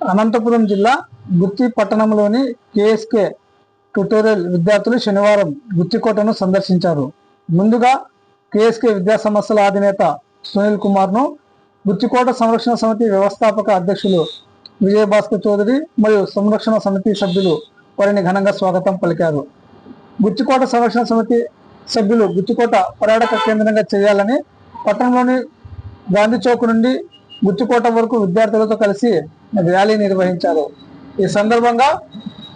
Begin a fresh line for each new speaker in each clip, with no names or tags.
అనంతపురం జిల్లా గుత్తి పట్టణంలోని KSK tutorial విద్యార్థులు శనివారం గుత్తికోటను సందర్శించారు. ముందుగా కేఎస్కే విద్యా సంస్థల అధినేత సునీల్ కుమార్ను గుత్తికోట సంరక్షణ సమితి వ్యవస్థాపక అధ్యక్షులు విజయభాస్కర్ చౌదరి మరియు సంరక్షణ సమితి సభ్యులు వారిని ఘనంగా స్వాగతం పలికారు. గుత్తికోట సంరక్షణ సమితి సభ్యులు గుత్తికోట పర్యాటక కేంద్రంగా చేయాలని పట్టణంలోని గాంధీ చౌక్ నుండి గుత్తికోట వరకు విద్యార్థులతో కలిసి ర్యాలీ నిర్వహించారు. ఈ సందర్భంగా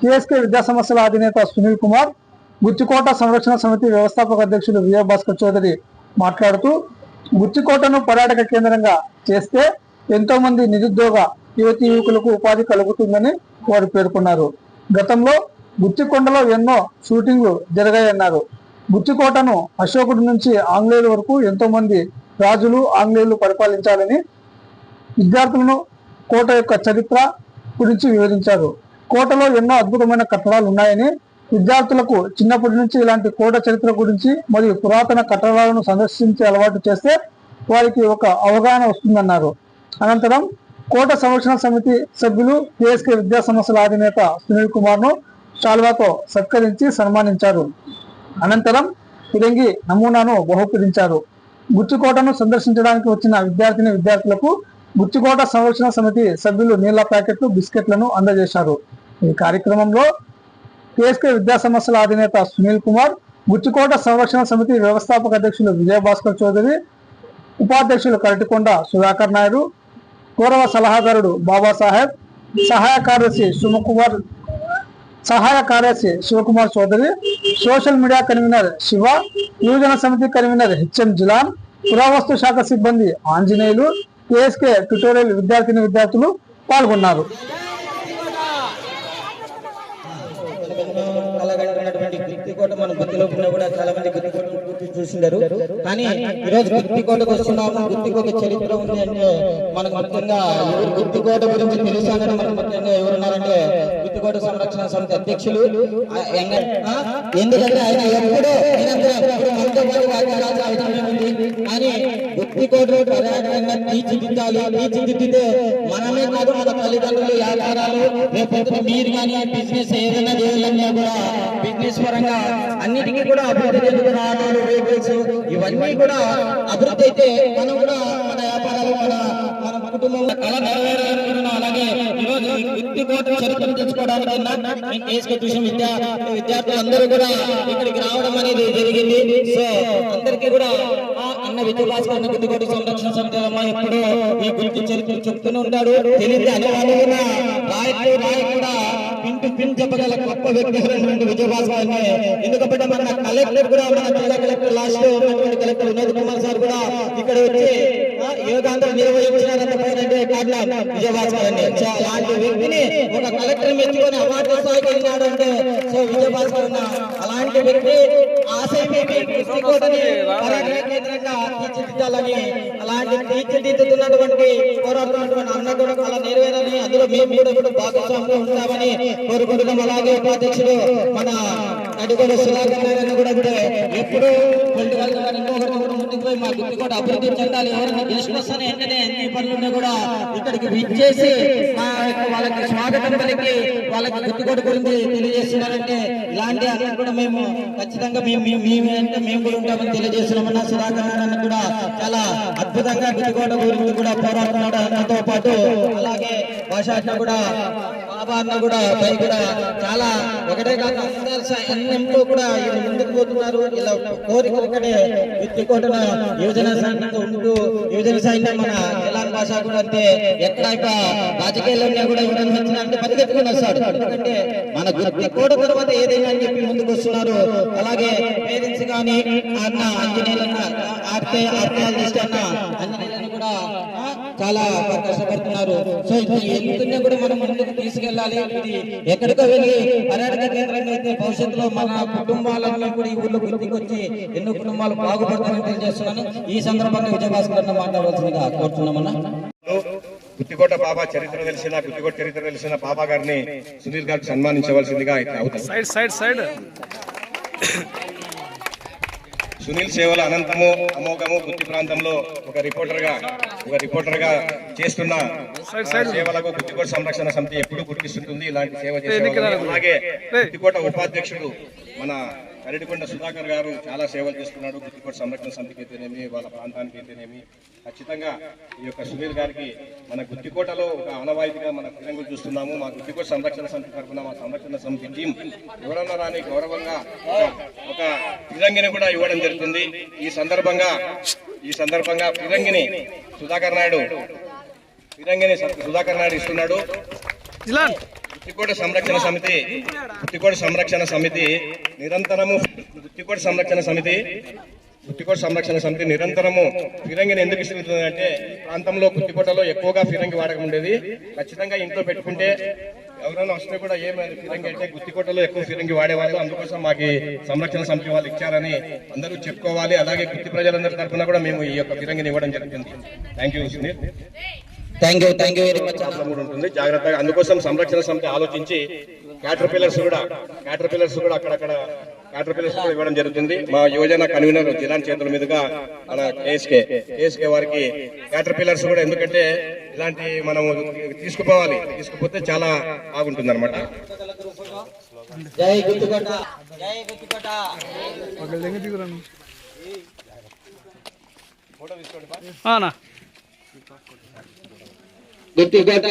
కేఎస్కే విద్యా సంస్థల అధినేత సునీల్ కుమార్ గుత్తికోట సంరక్షణ సమితి వ్యవస్థాపక అధ్యక్షులు విజయభాస్కర్ చౌదరి మాట్లాడుతూ గుత్తికోటను పర్యాటక కేంద్రంగా చేస్తే ఎంతో మంది నిరుద్యోగ యువతి యువకులకు ఉపాధి కలుగుతుందని వారు పేర్కొన్నారు. గతంలో గుత్తికొండలో ఎన్నో షూటింగ్లు జరిగాయన్నారు. గుత్తికోటను అశోకుడి నుంచి ఆంగ్లేయుల వరకు ఎంతో మంది రాజులు ఆంగ్లేయులు పరిపాలించాలని విద్యార్థులను కోట యొక్క చరిత్ర గురించి వివరించారు. కోటలో ఎన్నో అద్భుతమైన కట్టడాలు ఉన్నాయని విద్యార్థులకు చిన్నప్పటి నుంచి ఇలాంటి కోట చరిత్ర గురించి మరియు పురాతన కట్టడాలను సందర్శించే అలవాటు చేస్తే వారికి ఒక అవగాహన వస్తుందన్నారు. అనంతరం కోట సంరక్షణ సమితి సభ్యులు కేఎస్కే విద్యా సంస్థల అధినేత సునీల్ కుమార్ను సత్కరించి సన్మానించారు. అనంతరం ఫిరంగి నమూనాను బహుకరించారు. గుచ్చుకోటను సందర్శించడానికి వచ్చిన విద్యార్థిని విద్యార్థులకు గుచ్చికోట సంరక్షణ సమితి సభ్యులు నీళ్ళ ప్యాకెట్లు బిస్కెట్లను అందజేశారు. ఈ కార్యక్రమంలో కేఎస్కే విద్యా సంస్థల అధినేత సునీల్ కుమార్ గుచ్చికోట సంరక్షణ సమితి వ్యవస్థాపక అధ్యక్షులు విజయభాస్కర్ చౌదరి ఉపాధ్యక్షులు కరటికొండ సుధాకర్ నాయుడు గౌరవ సలహాదారుడు బాబాసాహెబ్ సహాయ కార్యదర్శి సుమకుమార్ సహాయ కార్యదర్శి Shivakumar Chowdary social media convener Shiva యువజన సమితి కన్వీనర్ హెచ్ఎం జిలాన్ పురావస్తు శాఖ సిబ్బంది ఆంజనేయులు ఏఎస్కే ట్యుటోరియల్ విద్యార్థిని విద్యార్థులు పాల్గొన్నారు.
కలగలిగినటువంటి గుత్తికోట ఉన్నా కూడా చాలా మంది గుత్తికోట గుర్తు చూసిండారు. కానీ వస్తున్నాము చరిత్ర ఉంది అంటే మనకు ముఖ్యంగా గుత్తికోట గురించి తెలుసు అనేది మనకు ముఖ్యంగా ఎవరున్నారంటే గుత్తికోట సంరక్షణ సమితి అధ్యక్షులు. ఎందుకంటే ఆయన ఎప్పుడూ ఎప్పుడు మనతో అవసరం ఉంది. కానీ గుత్తికోట పర్యాటకంగా తీర్చిదిద్దాలి తీర్చిదిద్దితే మనమే కాదు మన తల్లిదండ్రులు వ్యాపారాలు రేపు మీరు కానీ బిజినెస్ ఏదైనా చేయాలన్నా కూడా బిజినెస్ పరంగా అన్నిటికీ కూడా అభివృద్ధి చెందుతున్న ఆటోలు వెహికల్స్ ఇవన్నీ కూడా అభివృద్ధి అయితే మనం కూడా మన వ్యాపారాలు మన మన కుటుంబంలో కళ చరిత్ర తెచ్చుకోవడానికి నేను కేసుకు చూసిన విద్యా విద్యార్థులందరూ కూడా ఇక్కడికి రావడం అనేది జరిగింది. సో అందరికీ కూడా అన్న విద్యాభాస్కర్ అన్న గుత్తికోట సంరక్షణ సమితి అమ్మ ఎప్పుడూ ఈ గురించి చరిత్ర చెప్తూనే ఉంటాడు. తెలియదు అనేవాళ్ళు కూడా రాయకు రాయ కూడా పింటు టు పిన్ చెప్పగల గొప్ప వ్యక్తి అయినటువంటి విజయభాస్కర్ ఎందుకంటే మన కలెక్టర్ కూడా మన జిల్లా కలెక్టర్ లాస్ట్లో ఉన్నటువంటి కలెక్టర్ వినోద్ కుమార్ సార్ కూడా ఇక్కడ వచ్చి యోగాంధ్ర విజయభాస్కర్ అని. అలాంటి వ్యక్తిని ఒక కలెక్టర్ మెచ్చుకొని అవార్డు స్థాయికి వెళ్ళినాడు అంటే సో విజయభాస్కర్ అన్న అలాంటి వ్యక్తి ఆశయం కేంద్రంగా తీర్చిదిద్దాలని అలాంటి తీర్చిదిద్దుతున్నటువంటి పోరాడుతున్నటువంటి అన్న కూడా అలా నెరవేరని అందులో మేము కూడా ఇప్పుడు ఉంటామని కోరుకుంటున్నాం. అలాగే ఉపాధ్యక్షుడు మన నడిగొడ సుధాకర్ కూడా ఇప్పుడు ఎప్పుడు పొలిటికల్గా ఇంకొకటి ముందుకు పోయి మా గుర్తు కూడా అభివృద్ధి చెందాలి. ఎవరైనా గెస్ట్ వస్తానే వెంటనే ఎన్ని పనులున్నా కూడా ఇక్కడికి విచ్చేసి మా యొక్క వాళ్ళకి స్వాగతం పలికి వాళ్ళకి గుర్తుకోటు గురించి తెలియజేస్తున్నారంటే ఇలాంటి అన్ని కూడా మేము ఖచ్చితంగా మేము మేము- అంటే మేము కూడా ఉంటామని తెలియజేస్తున్నామన్న సుధాకర్ నారాయణ కూడా చాలా అద్భుతంగా గిరిగోడ గురించి కూడా పోరాడుతున్నాడు అన్నతో పాటు. అలాగే భాష కూడా బాబా అన్న కూడా పై కూడా చాలా ఒకటే కాక అందరు కూడా ముందుకు పోతున్నారు. ఇలా కోరిక ఒకటే విత్తికోటన యువజన సైన్యంగా ఉంటూ యువజన సైన్యం మన తెలంగాణ భాష కూడా అంటే ఎక్కడ రాజకీయాల్లో కూడా ఎవరైనా వచ్చిందంటే పరిగెత్తుకుని వస్తాడు. ఎందుకంటే మన గుర్తి కోట తర్వాత ఏదైనా అని చెప్పి ముందుకు వస్తున్నారు అలాగే పేరెంట్స్ కానీ అన్న ఆంజనేయులన్న ఆర్కే ఆర్కియాలజిస్ట్ అన్న ఆంజనేయులను కూడా చాలా కష్టపడుతున్నారు. సో ఇది ఎందుకున్నా కూడా మనం ముందుకు తీసుకెళ్ళాలి. ఇది ఎక్కడికో వెళ్ళి పర్యాటక కేంద్రంగా అయితే భవిష్యత్తులో మన కుటుంబాలన్నీ కూడా ఈ ఊర్లో గుర్తికి వచ్చి ఎన్నో కుటుంబాలు బాగుపడతారని తెలియజేస్తున్నాను. ఈ సందర్భంగా విజయభాస్కర్ అన్న మాట్లాడవలసిందిగా కోరుతున్నామన్నా.
గుత్తికోట బాబా చరిత్ర తెలిసిన గుత్తికోట చరిత్ర తెలిసిన బాబా గారిని సునీల్ గారికి సన్మానించవలసిందిగా అవుతుంది
సైడ్ సైడ్ సైడ్.
సునీల్ సేవల అనంతము అమోఘము గుత్తి ప్రాంతంలో ఒక రిపోర్టర్గా ఒక రిపోర్టర్గా చేస్తున్న సేవలకు గుత్తికోట సంరక్షణ సమితి ఎప్పుడు గుర్తిస్తుంటుంది. ఇలాంటి సేవ చేసే. అలాగే గుత్తికోట ఉపాధ్యక్షుడు మన అరటికొండ సుధాకర్ గారు చాలా సేవలు చేస్తున్నాడు. గుత్తికోట సంరక్షణ సమితికి అయితేనేమి వాళ్ళ ప్రాంతానికి అయితేనేమి. ఖచ్చితంగా ఈ యొక్క సునీల్ గారికి మన గుత్తికోటలో ఒక ఆనవాయితీగా మన ఫిరంగులు చూస్తున్నాము. మా గుత్తికోట సంరక్షణ సమితి తరఫున మా సంరక్షణ సమితి టీం ఎవరన్నా రాని గౌరవంగా ఒక- ఒక ఫిరంగిని కూడా ఇవ్వడం జరుగుతుంది. ఈ సందర్భంగా ఈ సందర్భంగా ఫిరంగిని సుధాకర్ నాయుడు ఫిరంగిని సుధాకర్ నాయుడు ఇస్తున్నాడు. గుత్తికోట సంరక్షణ సమితి గుత్తికోట సంరక్షణ సమితి నిరంతరము గుత్తికోట సంరక్షణ సమితి గుత్తికోట సంరక్షణ సమితి నిరంతరము ఫిరంగిని ఎందుకు ఇస్తుంది అంటే ఈ ప్రాంతంలో గుత్తికోటలో ఎక్కువగా ఫిరంగి వాడకం ఉండేది. ఖచ్చితంగా ఇంట్లో పెట్టుకుంటే ఎవరైనా వస్తే కూడా ఏమైంది ఫిరంగి అంటే గుత్తికోటలో ఎక్కువ ఫిరంగి వాడేవాళ్ళు. అందుకోసం మాకు సంరక్షణ సమితి వాళ్ళు ఇచ్చారని అందరూ చెప్పుకోవాలి. అలాగే గుత్తి ప్రజలందరి తరఫున కూడా మేము ఈ యొక్క ఫిరంగిని ఇవ్వడం జరుగుతుంది. Thank you Sunil
thank you thank you very much
problem కూడా ఉంటుంది. జాగ్రత్తగా అందుకోసం సంరక్షణ సమితి ఆలోచించి క్యాటర్ పిల్లర్స్ కూడా క్యాటర్ పిల్లర్స్ కూడా అక్కడక్కడ క్యాటర్ పిల్లర్స్ కూడా ఇవ్వడం జరుగుతుంది. మా యువజన కన్వీనర్ జిల్లాన్ చేతుల మీదుగా మన కేఎస్కే కేఎస్కే వారికి క్యాటర్ పిల్లర్స్ కూడా ఎందుకంటే ఇలాంటి మనం తీసుకుపోవాలి తీసుకుపోతే చాలా బాగుంటుంది అనమాట
జై జై గుత్తికోట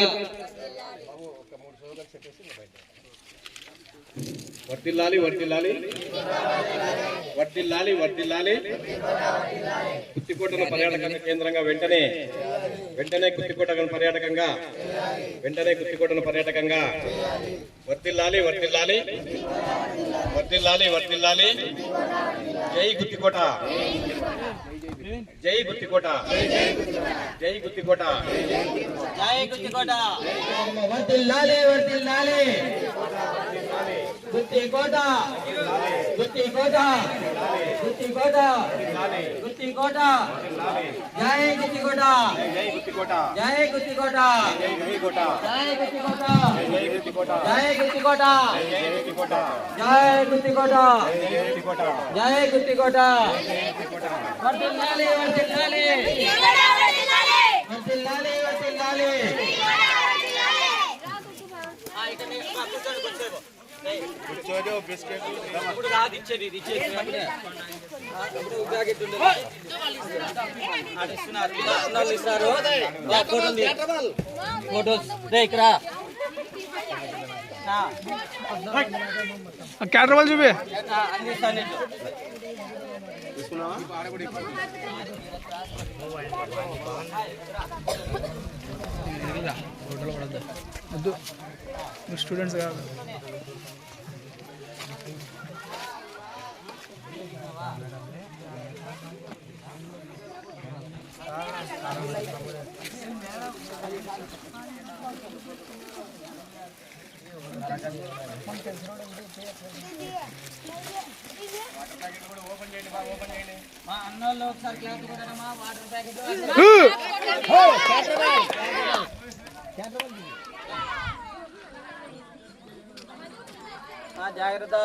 వర్తిల్లాలి వర్తిల్లాలి వర్తిల్లాలి వర్తిల్లాలి కుత్తికోటను పర్యాటక కేంద్రంగా వెంటనే వెంటనే కుత్తికోటను పర్యాటకంగా వెంటనే కుత్తికోటను పర్యాటకంగా. వర్తిల్లాలి వర్తిల్లాలి వర్తిల్లాలి వర్తిల్లాలి జై గుత్తికోట జై గుత్తికోట జై గుత్తికోట
జై గుత్తికోట వర్తిల్లాలి వర్తిల్లాలి గుత్తికోట గుత్తికోట గుత్తికోట గుత్తికోట జై గుత్తికోట
జై గుత్తికోట
జై గుత్తికోట
జై గుత్తికోట
జై గుత్తికోట
జై గుత్తికోట
జై గుత్తికోట
జై గుత్తికోట
జై గుత్తికోట వర్తిల్లాలి వర్తిల్లాలి వర్తిల్లాలి వర్తిల్లాలి ఆ, ఇక్కడ కూర్చోండి. ఇప్పుడు కాదు ఇచ్చేది ఫోటోస్ ఇక్కడ
క్యాటర్ చూపి. వద్దు. స్టూడెంట్స్ కాదు.
మా అన్నోళ్ళు ఒకసారి క్లాత్ కొట్టడమా వాటర్ ప్యాకెట్ జాగ్రత్త.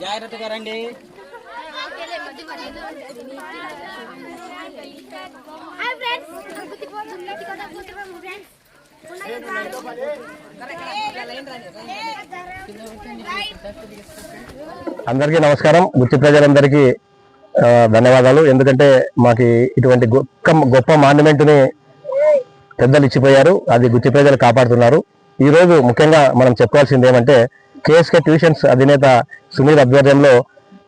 జాగ్రత్తగా రండి.
హాయ్ ఫ్రెండ్స్ గుత్తి పోతుంది గుత్తి ఫ్రెండ్స్
అందరికీ నమస్కారం. గుత్తి ప్రజలందరికీ ధన్యవాదాలు. ఎందుకంటే మాకు ఇటువంటి గొప్ప గొప్ప మాన్యుమెంట్ని పెద్దలు ఇచ్చిపోయారు అది గుత్తి ప్రజలు కాపాడుతున్నారు. ఈ రోజు ముఖ్యంగా మనం చెప్పుకోవాల్సింది ఏమంటే కేఎస్కే ట్యూషన్స్ అధినేత సునీల్ ఆధ్వర్యంలో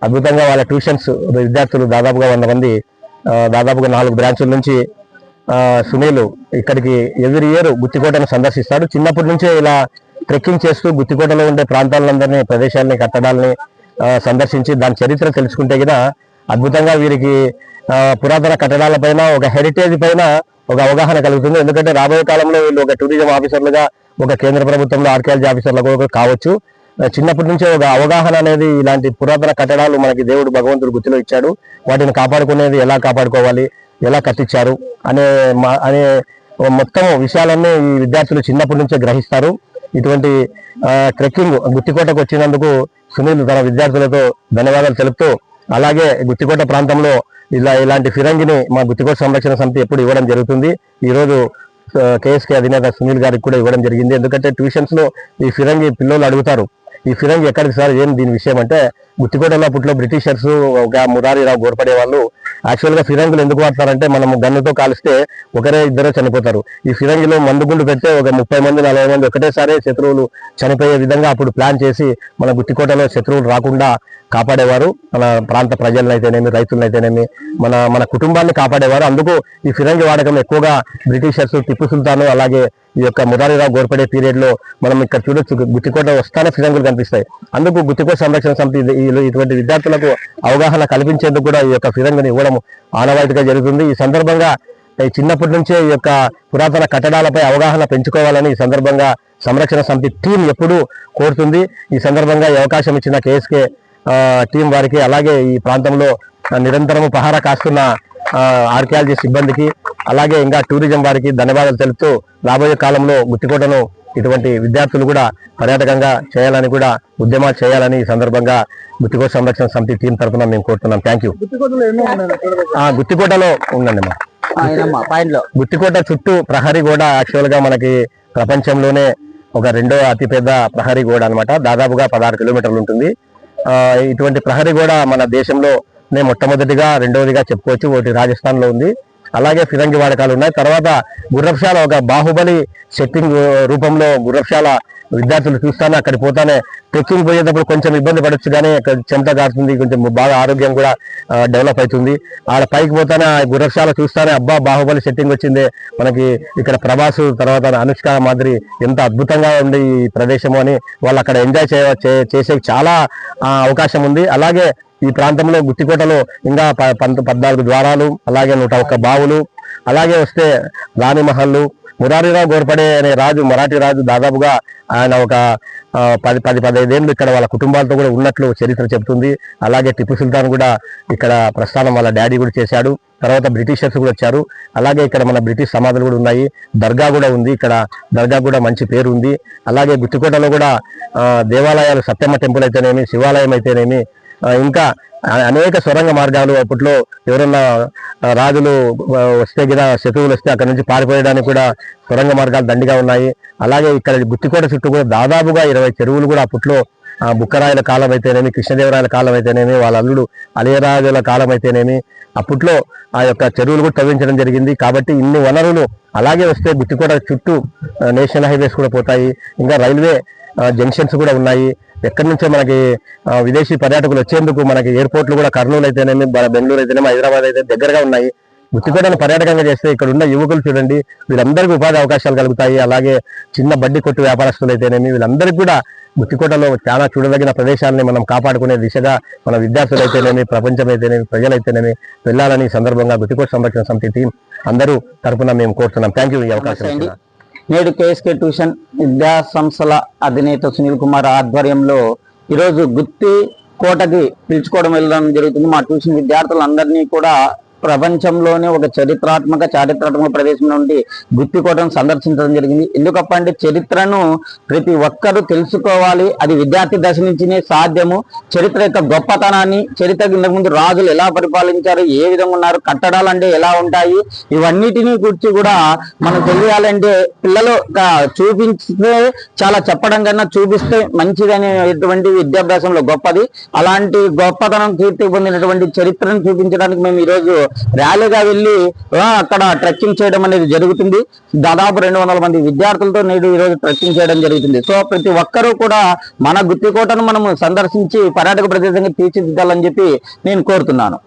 అద్భుతంగా వాళ్ళ ట్యూషన్స్ విద్యార్థులు దాదాపుగా వంద మంది దాదాపుగా నాలుగు బ్రాంచుల నుంచి సునీలు ఇక్కడికి ఎవ్రీ ఇయర్ గుత్తికోటను సందర్శిస్తాడు. చిన్నప్పటి నుంచే ఇలా ట్రెక్కింగ్ చేస్తూ గుత్తికోటలో ఉండే ప్రాంతాలందరినీ ప్రదేశాలని కట్టడాలని సందర్శించి దాని చరిత్ర తెలుసుకుంటే కదా అద్భుతంగా వీరికి పురాతన కట్టడాల ఒక హెరిటేజ్ పైన ఒక అవగాహన కలుగుతుంది. ఎందుకంటే రాబోయే కాలంలో వీళ్ళు ఒక టూరిజం ఆఫీసర్లుగా ఒక కేంద్ర ప్రభుత్వంలో ఆర్కియాలజీ ఆఫీసర్లుగా కూడా కావచ్చు. చిన్నప్పటి నుంచే ఒక అవగాహన అనేది ఇలాంటి పురాతన కట్టడాలు మనకి దేవుడు భగవంతుడు గుర్తిలో ఇచ్చాడు. వాటిని కాపాడుకునేది ఎలా కాపాడుకోవాలి ఎలా కట్టించారు అనే మా- అనే మొత్తం విషయాలన్నీ ఈ విద్యార్థులు చిన్నప్పటి నుంచే గ్రహిస్తారు. ఇటువంటి ట్రెక్కింగ్ గుత్తికోటకు వచ్చినందుకు సునీల్ తన విద్యార్థులతో ధన్యవాదాలు తెలుపుతూ అలాగే గుత్తికోట ప్రాంతంలో ఇలా ఇలాంటి ఫిరంగిని మా గుత్తికోట సంరక్షణ సమితి ఎప్పుడు ఇవ్వడం జరుగుతుంది. ఈరోజు కేఎస్కే అధినేత సునీల్ గారికి కూడా ఇవ్వడం జరిగింది. ఎందుకంటే ట్యూషన్స్లో ఈ ఫిరంగి పిల్లలు అడుగుతారు. ఈ ఫిరంగి ఎక్కడికి సార్? ఏం దీని విషయం అంటే గుత్తికోటలో అప్పట్లో బ్రిటిషర్స్ ఒక మురారిరావు గోర్పడే వాళ్ళు యాక్చువల్గా ఫిరంగులు ఎందుకు వాడతారంటే మనం గన్నుతో కాలిస్తే ఒకరే ఇద్దరు చనిపోతారు. ఈ ఫిరంగిలో మందు గుండు పెడితే ఒక ముప్పై మంది నలభై మంది ఒకటేసారి శత్రువులు చనిపోయే విధంగా అప్పుడు ప్లాన్ చేసి మన గుత్తికోటలో శత్రువులు రాకుండా కాపాడేవారు. మన ప్రాంత ప్రజలనైతేనేమి రైతులనైతేనేమి మన మన కుటుంబాన్ని కాపాడేవారు. అందుకు ఈ ఫిరంగి వాడకం ఎక్కువగా బ్రిటిషర్స్ టిప్పు సుల్తాను అలాగే ఈ యొక్క మురారిరావు గోర్పడే పీరియడ్లో మనం ఇక్కడ చూడొచ్చు గుత్తికోట వస్తానే ఫిరంగులు కనిపిస్తాయి. అందుకు గుత్తికోట సంరక్షణ సమితి ఇటువంటి విద్యార్థులకు అవగాహన కల్పించేందుకు కూడా ఈ యొక్క ఫిరంగిని ఇవ్వడం ఆనవాయితీగా జరుగుతుంది. ఈ సందర్భంగా ఈ చిన్నప్పటి నుంచే ఈ యొక్క పురాతన కట్టడాలపై అవగాహన పెంచుకోవాలని ఈ సందర్భంగా సంరక్షణ సమితి టీం ఎప్పుడూ కోరుతుంది. ఈ సందర్భంగా ఈ అవకాశం ఇచ్చిన కేఎస్కే టీం వారికి అలాగే ఈ ప్రాంతంలో నిరంతరము పహారా కాస్తున్న ఆర్కియాలజీ సిబ్బందికి అలాగే ఇంకా టూరిజం వారికి ధన్యవాదాలు తెలుపుతూ రాబోయే కాలంలో గుత్తికోటను ఇటువంటి విద్యార్థులు కూడా పర్యాటకంగా చేయాలని కూడా ఉద్యమాలు చేయాలని ఈ సందర్భంగా గుత్తికోట సంరక్షణ సమితి టీం తరఫున మేము కోరుతున్నాం. థ్యాంక్ యూ
గుత్తికోటలో
ఉండండి మా గుత్తికోట చుట్టూ ప్రహరీ గోడ యాక్చువల్గా మనకి ప్రపంచంలోనే ఒక రెండో అతిపెద్ద ప్రహరీ గోడ అన్నమాట. దాదాపుగా పదహారు కిలోమీటర్లు ఉంటుంది. ఆ, ఇటువంటి ప్రహరీ గోడ మన దేశంలోనే మొట్టమొదటిగా రెండవదిగా చెప్పుకోవచ్చు. ఒకటి రాజస్థాన్లో ఉంది. అలాగే ఫిరంగి వాడకాలు ఉన్నాయి. తర్వాత గుర్రక్షాల ఒక బాహుబలి సెట్టింగ్ రూపంలో గుర్రక్షాల విద్యార్థులు చూస్తాను అక్కడికి పోతానే. ట్రెక్కింగ్ పోయేటప్పుడు కొంచెం ఇబ్బంది పడొచ్చు కానీ అక్కడ చెమట కాస్తుంది కొంచెం బాగా ఆరోగ్యం కూడా డెవలప్ అవుతుంది. ఆడ పైకి పోతానే ఆ గుర్రశాల చూస్తానే అబ్బా బాహుబలి సెట్టింగ్ వచ్చింది. మనకి ఇక్కడ ప్రభాస్ తర్వాత అనుష్క మాదిరి ఎంత అద్భుతంగా ఉంది ఈ ప్రదేశము అని వాళ్ళు అక్కడ ఎంజాయ్ చేయ చేసే చాలా అవకాశం ఉంది. అలాగే ఈ ప్రాంతంలో గుత్తికోటలో ఇంకా ప- పంత పద్నాలుగు ద్వారాలు అలాగే నూట ఒక్క బావులు అలాగే వస్తే రాణి మహల్లు మురారిరావు గోర్పడే అనే రాజు మరాఠీ రాజు దాదాపుగా ఆయన ఒక పది పది పదహైదేళ్ళు ఇక్కడ వాళ్ళ కుటుంబాలతో కూడా ఉన్నట్లు చరిత్ర చెబుతుంది. అలాగే టిప్పు సుల్తాన్ కూడా ఇక్కడ ప్రస్థానం వాళ్ళ డాడీ కూడా చేశాడు. తర్వాత బ్రిటిషర్స్ కూడా వచ్చారు. అలాగే ఇక్కడ మన బ్రిటిష్ సమాధులు కూడా ఉన్నాయి. దర్గా కూడా ఉంది. ఇక్కడ దర్గా కూడా మంచి పేరు ఉంది. అలాగే గుత్తికోటలో కూడా దేవాలయాలు సత్యమ్మ టెంపుల్ అయితేనేమి శివాలయం అయితేనేమి ఇంకా అనేక సొరంగ మార్గాలు అప్పట్లో ఎవరన్నా రాజులు వస్తే గిన శత్రువులు వస్తే అక్కడ నుంచి పారిపోయడానికి కూడా సొరంగ మార్గాలు దండిగా ఉన్నాయి. అలాగే ఇక్కడ గుత్తికోట చుట్టూ కూడా దాదాపుగా ఇరవై చెరువులు కూడా అప్పట్లో బుక్కరాయల కాలం అయితేనేమి కృష్ణదేవరాయల కాలం అయితేనేమి వాళ్ళ అల్లుడు అలియరాజుల కాలం అయితేనేమి అప్పట్లో ఆ యొక్క చెరువులు కూడా తవ్వించడం జరిగింది. కాబట్టి ఇన్ని వనరులు అలాగే వస్తే గుత్తికోట చుట్టూ నేషనల్ హైవేస్ కూడా పోతాయి. ఇంకా రైల్వే జంక్షన్స్ కూడా ఉన్నాయి. ఎక్కడి నుంచో మనకి విదేశీ పర్యాటకులు వచ్చేందుకు మనకి ఎయిర్పోర్ట్లు కూడా కర్నూలు అయితేనేమి బెంగళూరు అయితేనేమి హైదరాబాద్ అయితే దగ్గరగా ఉన్నాయి. గుత్తికోటను పర్యాటకంగా చేస్తే ఇక్కడ ఉన్న యువకులు చూడండి వీళ్ళందరికీ ఉపాధి అవకాశాలు కలుగుతాయి. అలాగే చిన్న బడ్డీ కొట్టు వ్యాపారస్తులు అయితేనేమి వీళ్ళందరికీ కూడా గుత్తికోటలో చాలా చూడదగిన ప్రదేశాలని మనం కాపాడుకునే దిశగా మన విద్యార్థులు అయితేనేమి ప్రపంచం అయితేనేమి ప్రజలైతేనేమి వెళ్ళాలని సందర్భంగా గుత్తికోట సంరక్షణ సమితి టీం అందరూ తరపున మేము కోరుతున్నాం. థ్యాంక్ యూ ఈ అవకాశం.
నేడు కేఎస్కే ట్యూషన్ విద్యా సంస్థల అధినేత సునీల్ కుమార్ ఆధ్వర్యంలో ఈరోజు గుత్తి కోటకి పిలుచుకోవడం వెళ్ళడం జరుగుతుంది. మా ట్యూషన్ విద్యార్థులందరినీ కూడా ప్రపంచంలోనే ఒక చరిత్రాత్మక చారిత్రాత్మక ప్రదేశం నుండి గుత్తికోటను సందర్శించడం జరిగింది. ఎందుకప్ప అంటే చరిత్రను ప్రతి ఒక్కరూ తెలుసుకోవాలి. అది విద్యార్థి దశ నుంచినే సాధ్యము. చరిత్ర యొక్క గొప్పతనాన్ని చరిత్ర ముందు రాజులు ఎలా పరిపాలించారు ఏ విధంగా ఉన్నారు కట్టడాలు అంటే ఎలా ఉంటాయి ఇవన్నిటినీ గురించి కూడా మనం తెలియాలంటే పిల్లలు చూపించితే చూపిస్తే చాలా చెప్పడం కన్నా చూపిస్తే మంచిదనేటువంటి విద్యాభ్యాసంలో గొప్పది. అలాంటి గొప్పతనం కీర్తి పొందినటువంటి చరిత్రను చూపించడానికి మేము ఈరోజు ర్యాలీగా వెళ్ళి అక్కడ ట్రెక్కింగ్ చేయడం అనేది జరుగుతుంది. దాదాపు రెండు వందల మంది విద్యార్థులతో నేడు ఈరోజు ట్రెక్కింగ్ చేయడం జరుగుతుంది. సో ప్రతి ఒక్కరూ కూడా మన గుత్తికోటను మనం సందర్శించి పర్యాటక ప్రదేశంగా తీర్చిదిద్దాలని చెప్పి నేను కోరుతున్నాను.